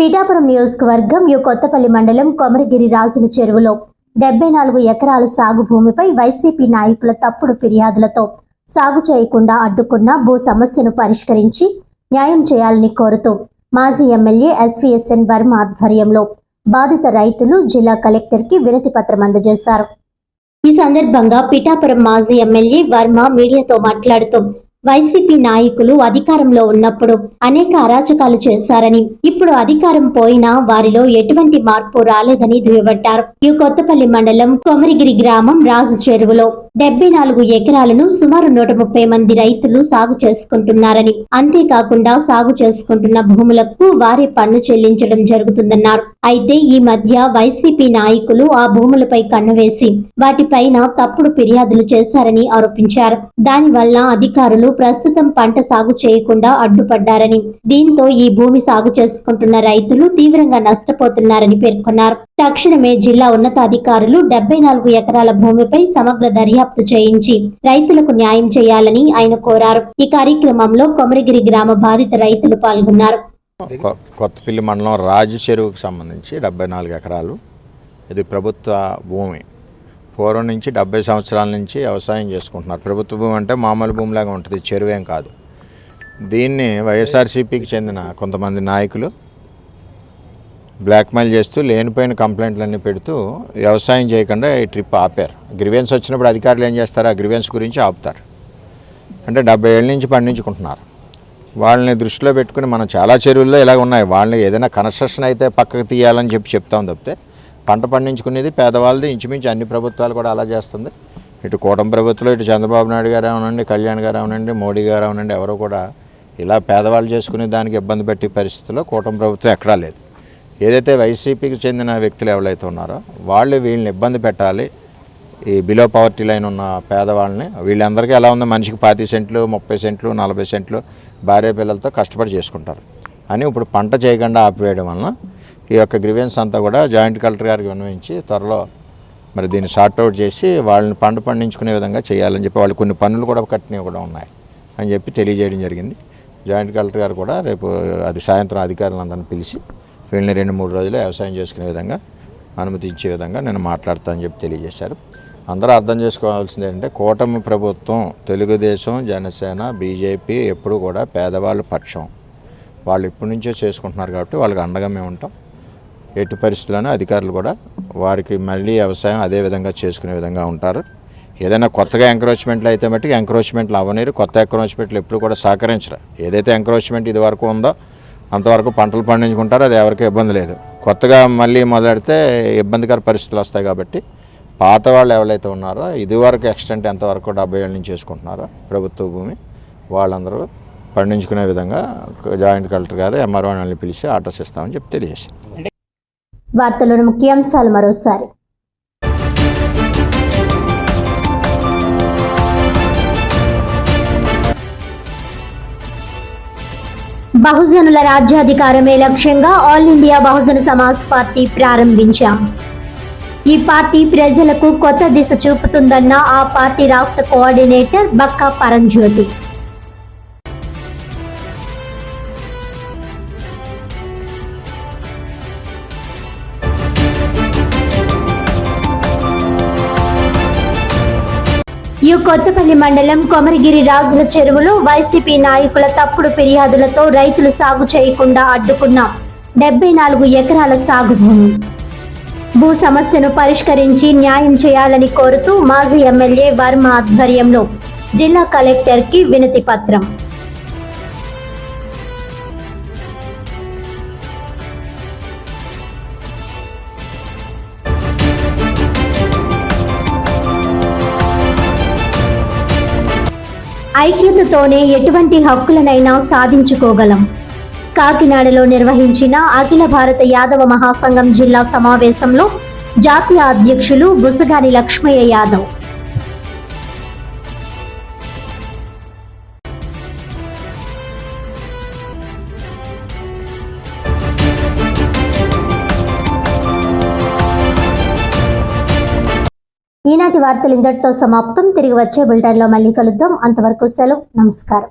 పీఠాపురం నియోజకవర్గం యు కొత్తపల్లి మండలం కొమరగిరి రాజుల చెరువులో డెబ్బై నాలుగు ఎకరాల సాగు భూమిపై వైసీపీ నాయకుల తప్పుడు ఫిర్యాదులతో సాగు చేయకుండా అడ్డుకున్న భూ సమస్యను పరిష్కరించి న్యాయం చేయాలని కోరుతూ మాజీ ఎమ్మెల్యే ఎస్వీఎస్ఎన్ వర్మ ఆధ్వర్యంలో బాధిత రైతులు జిల్లా కలెక్టర్కి వినతి పత్రం అందజేశారు. ఈ సందర్భంగా పిఠాపురం మాజీ ఎమ్మెల్యే వర్మ మీడియాతో మాట్లాడుతూ వైసీపీ నాయకులు అధికారంలో ఉన్నప్పుడు అనేక అరాచకాలు చేశారని ఇప్పుడు అధికారం పోయినా వారిలో ఎటువంటి మార్పు రాలేదని దుయ్యబట్టారు. ఈ కొత్తపల్లి మండలం కొమరిగిరి గ్రామం రాజు చెరువులో డెబ్బై నాలుగు ఎకరాలను సుమారు నూట ముప్పై మంది రైతులు సాగు చేసుకుంటున్నారని అంతేకాకుండా సాగు చేసుకుంటున్న భూములకు వారే పన్ను చెల్లించడం జరుగుతుందన్నారు. అయితే ఈ మధ్య వైసీపీ నాయకులు ఆ భూములపై కన్నువేసి వాటిపైన తప్పుడు ఫిర్యాదులు చేశారని ఆరోపించారు. దానివల్ల అధికారులు ప్రస్తుతం పంట సాగు చేయకుండా అడ్డుపడ్డారని దీంతో ఈ భూమి సాగు చేసుకుంటున్న రైతులు తీవ్రంగా నష్టపోతున్నారని పేర్కొన్నారు. తక్షణమే జిల్లా ఉన్నతాధికారులు డెబ్బై నాలుగు ఎకరాల భూమిపై సమగ్ర దర్యాప్తు చేయించి రైతులకు న్యాయం చేయాలని ఆయన కోరారు. ఈ కార్యక్రమంలో కొమరగిరి గ్రామ బాధిత రైతులు పాల్గొన్నారు. కొత్తపల్లి మండలం రాజు చెరువుకు సంబంధించి డెబ్బై నాలుగు ఎకరాలు. ఇది ప్రభుత్వ భూమి. పూర్వం నుంచి డెబ్బై సంవత్సరాల నుంచి వ్యవసాయం చేసుకుంటున్నారు. ప్రభుత్వ భూమి అంటే మామూలు భూమిలాగా ఉంటుంది. చెరువేం కాదు. దీన్ని వైఎస్ఆర్సీపీకి చెందిన కొంతమంది నాయకులు బ్లాక్మెయిల్ చేస్తూ లేనిపోయిన కంప్లైంట్లన్నీ పెడుతూ వ్యవసాయం చేయకుండా ఈ ట్రిప్ ఆపారు. గ్రివెన్స్ వచ్చినప్పుడు అధికారులు ఏం చేస్తారు? ఆ గ్రివెన్స్ గురించి ఆపుతారు. అంటే డెబ్బై ఏళ్ళ నుంచి పండించుకుంటున్నారు. వాళ్ళని దృష్టిలో పెట్టుకుని మనం చాలా చెరువుల్లో ఇలాగ ఉన్నాయి. వాళ్ళని ఏదైనా కన్స్ట్రక్షన్ అయితే పక్కకు తీయాలని చెప్పి చెప్తాం తప్పితే పంట పండించుకునేది పేదవాళ్ళది ఇంచుమించు అన్ని ప్రభుత్వాలు కూడా అలా చేస్తుంది. ఇటు కూటమి ప్రభుత్వం ఇటు చంద్రబాబు నాయుడు గారు అవునండి కళ్యాణ్ గారు అవునండి మోడీ గారు అవునండి ఎవరు కూడా ఇలా పేదవాళ్ళు చేసుకునే దానికి ఇబ్బంది పెట్టే పరిస్థితిలో కూటమి ప్రభుత్వం ఎక్కడా లేదు. ఏదైతే వైసీపీకి చెందిన వ్యక్తులు ఎవరైతే ఉన్నారో వాళ్ళు వీళ్ళని ఇబ్బంది పెట్టాలి. ఈ బిలో పవర్టీ లైన్ ఉన్న పేదవాళ్ళని వీళ్ళందరికీ ఎలా ఉందో? మనిషికి పాతి సెంట్లు ముప్పై సెంట్లు నలభై సెంట్లు భార్య పిల్లలతో కష్టపడి చేసుకుంటారు. అని ఇప్పుడు పంట చేయకుండా ఆపివేయడం వలన ఈ యొక్క గ్రివెన్స్ అంతా కూడా జాయింట్ కలెక్టర్ గారికి విన్నవించి త్వరలో మరి దీన్ని సార్ట్అవుట్ చేసి వాళ్ళని పంట పండించుకునే విధంగా చేయాలని చెప్పి వాళ్ళు కొన్ని పనులు కూడా కట్టినవి కూడా ఉన్నాయి అని చెప్పి తెలియజేయడం జరిగింది. జాయింట్ కలెక్టర్ గారు కూడా రేపు అది సాయంత్రం అధికారులందరిని పిలిచి వీళ్ళని రెండు మూడు రోజులు వ్యవసాయం చేసుకునే విధంగా అనుమతించే విధంగా నేను మాట్లాడతానని చెప్పి తెలియజేశారు. అందరూ అర్థం చేసుకోవాల్సింది ఏంటంటే కూటమి ప్రభుత్వం తెలుగుదేశం జనసేన బీజేపీ ఎప్పుడు కూడా పేదవాళ్ళ పక్షం. వాళ్ళు ఇప్పటి నుంచే చేసుకుంటున్నారు కాబట్టి వాళ్ళకి అండగా మేము ఉంటాం. ఎట్టి పరిస్థితుల్లోనూ అధికారులు కూడా వారికి మళ్ళీ వ్యవసాయం అదే విధంగా చేసుకునే విధంగా ఉంటారు. ఏదైనా కొత్తగా ఎంక్రోచ్మెంట్లు అయితే మట్టుకు ఎంక్రోచ్మెంట్లు అవ్వనీరు కొత్త ఎంక్రోచ్మెంట్లు ఎప్పుడు కూడా సహకరించరు. ఏదైతే ఎంక్రోచ్మెంట్ ఇది వరకు ఉందో అంతవరకు పంటలు పండించుకుంటారో అది ఎవరికి ఇబ్బంది లేదు. కొత్తగా మళ్ళీ మొదలెడితే ఇబ్బందికర పరిస్థితులు వస్తాయి కాబట్టి పాత వాళ్ళు ఎవరైతే ఉన్నారో ఇదివరకు ఎక్స్టెంట్ ఎంతవరకు డెబ్బై ఏళ్ళ నుంచి చేసుకుంటున్నారో ప్రభుత్వ భూమి వాళ్ళందరూ పండించుకునే విధంగా జాయింట్ కలెక్టర్ గారు ఎంఆర్ఓ వాళ్ళని పిలిచి ఆర్డర్స్ ఇస్తామని చెప్పి తెలియజేశారు. వార్తలోని ముఖ్యాంశాలు మరోసారి. బహుజనుల రాజ్యాధికారమే లక్ష్యంగా all India Bahujan Samaj party ప్రారంభించాం. ఈ పార్టీ ప్రజలకు కొత్త దిశ చూపుతుందన్న ఆ పార్టీ రాష్ట్ర కోఆర్డినేటర్ బక్కా పరంజ్యోతి. ఈ కొత్తపల్లి మండలం కొమరగిరి రాజుల చెరువులో వైసీపీ నాయకుల తప్పుడు ఫిర్యాదులతో రైతులు సాగు చేయకుండా అడ్డుకున్న డెబ్బై నాలుగు ఎకరాల సాగు భూమి. భూ సమస్యను పరిష్కరించి న్యాయం చేయాలని కోరుతూ మాజీ ఎమ్మెల్యే వర్మ ఆధ్వర్యంలో జిల్లా కలెక్టర్కి వినతి పత్రం. ఐక్యతతోనే ఎటువంటి హక్కులనైనా సాధించుకోగలం. కాకినాడలో నిర్వహించిన అఖిల భారత యాదవ మహాసంఘం జిల్లా సమావేశంలో జాతీయ అధ్యక్షులు బుసగాని లక్ష్మయ్య యాదవ్. ఈనాటి వార్తలు ఇంతటితో సమాప్తం. తిరిగి వచ్చే బులెటిన్లో మళ్ళీ కలుద్దాం. అంతవరకు సెలవు. నమస్కారం.